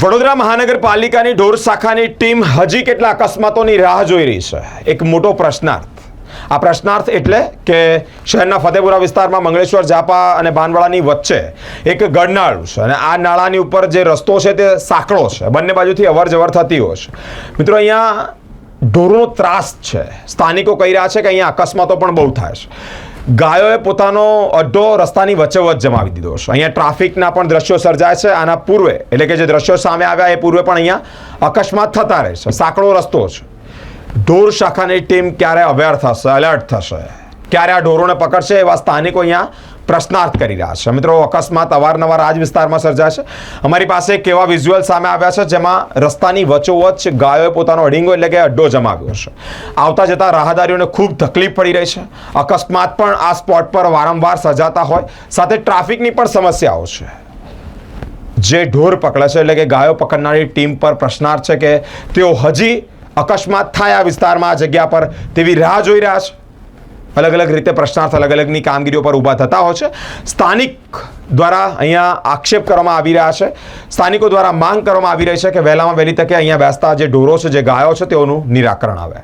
વડોદરા મહાનગરપાલિકાની ઢોર શાખાની ટીમ હજી કેટલા અકસ્માતોની રાહ જોઈ રહી છે? એક મોટો પ્રશ્નાર્થ. આ પ્રશ્નાર્થ એટલે કે શહેરના ફતેપુરા વિસ્તારમાં મંગળેશ્વર, જાપા અને બાનવાડાની વચ્ચે એક ગડનાળું છે અને આ નાળાની ઉપર જે રસ્તો છે તે સાંકડો છે. બંને બાજુથી અવર જવર થતી હોય છે. મિત્રો, અહીંયા ઢોરનો ત્રાસ છે. સ્થાનિકો કહી રહ્યા છે કે અહીંયા અકસ્માતો પણ બહુ થાય છે. ગાયોએ પોતાનો અડ્ડો રસ્તાની વચ્ચોવચ્ચ જમાવી દીધો છે અહીંયા ટ્રાફિકના પણ દ્રશ્યો સર્જાય છે. આના પૂર્વે, એટલે કે જે દ્રશ્યો સામે આવ્યા એ પૂર્વે પણ અહીંયા અકસ્માત થતા રહે છે. સાંકડો રસ્તો છે. ઢોર શાખાની ટીમ ક્યારે અવેર થશે એલર્ટ થશે? ક્યારે આ ઢોરોને પકડશે એવા સ્થાનિકો અહીંયા પ્રશ્નાર્થ કરી રહ્યા છે. મિત્રો, અકસ્માત અવારનવાર આ જ વિસ્તારમાં સર્જાય છે અમારી પાસે એક એવા વિઝ્યુઅલ સામે આવ્યા છે, જેમાં રસ્તાની વચ્ચોવચ્ચ ગાયોએ પોતાનો અડીંગો એટલે કે અડ્ડો જમાવ્યો છે. આવતા જતા રાહદારીઓને ખૂબ તકલીફ પડી રહી છે. અકસ્માત પણ આ સ્પોટ પર વારંવાર સર્જાતા હોય. સાથે ટ્રાફિકની પણ સમસ્યાઓ છે. જે ઢોર પકડે છે એટલે કે ગાયો પકડનારી ટીમ પર પ્રશ્નાર્થ છે કે તેઓ હજી અકસ્માત થાય આ વિસ્તારમાં આ જગ્યા પર તેવી રાહ જોઈ રહ્યા છે. અલગ અલગ રીતે પ્રશ્નાર્થ અલગ અલગની કામગીરીઓ પર ઊભા થતા હોય છે. સ્થાનિક દ્વારા અહીંયા આક્ષેપ કરવામાં આવી રહ્યા છે. સ્થાનિકો દ્વારા માંગ કરવામાં આવી રહી છે કે વહેલામાં વહેલી તકે અહીંયા બેસતા જે ઢોરો છે, જે ગાયો છે, તેઓનું નિરાકરણ આવે.